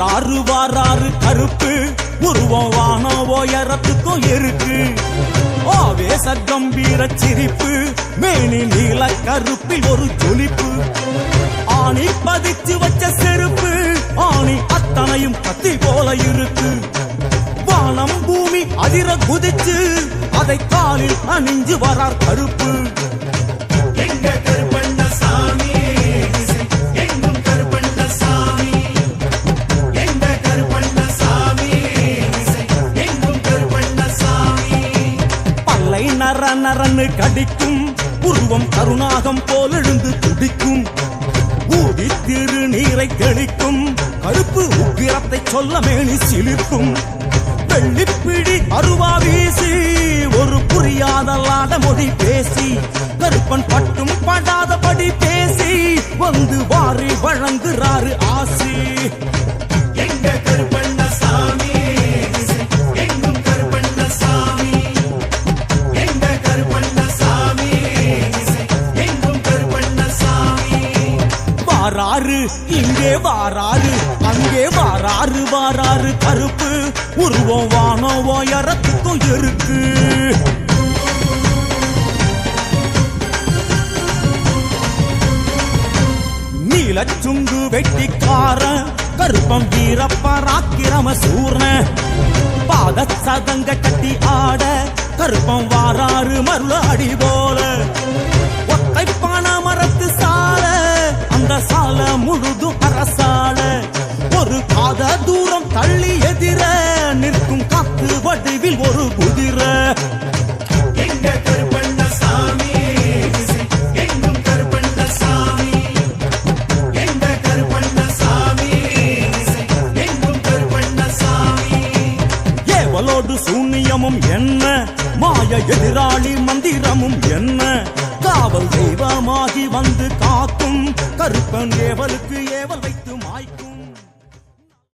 வாராறு வாராறு கருப்பு உருவம் வான உயரத்துக்கும் இருக்கு. ஆவேச கம்பீர சிரிப்பு மேனி நீல கருப்பில் ஒரு ஜொலிப்பு ஆணி பதிச்சு வச்ச செருப்பு ஆணி அத்தனையும் கத்தி போல இருக்கு. வானம் பூமி அதிர குதிச்சு அதை காலில் அணிஞ்சு வரார் கருப்பு. எங்க நரன்னு கடிக்கும். உருவம் கருணாகம் போல் எழுந்து துடிக்கும். ஊதி திரு நீரை தெளிக்கும். கருப்பு உக்கிரத்தை சொல்ல மேனி சிலிர்க்கும். வெள்ளிப்பிடி அருவா வீசி ஒரு புரியாத மொழி பேசி. கருப்பன் பட்டும் படாதபடி பேசி. வந்து வாரி வழங்குறாரு ஆசி. வாராரு இங்கே வாராரு அங்கே வாராரு வாராரு கருப்பு. உருவம் வானம் உயரத்துக்கும் இருக்கு. நீலச்சுங்கு வெட்டிக்காரன் கருப்பம் வீர பராக்கிரம சூர்ண. பாத சதங்க கட்டி ஆட கருப்பம் வாராறு மருள அடி போல. எங்கும் கருப்பண்ணசாமி ஏவலோடு சூன்யமும் என்ன? மாய எதிராளி மந்திரமும் என்ன? காவல் தெய்வமாகி வந்து காக்கும் கருப்பன் ஏவலுக்கு ஏவல் வைத்து மாய்க்கும்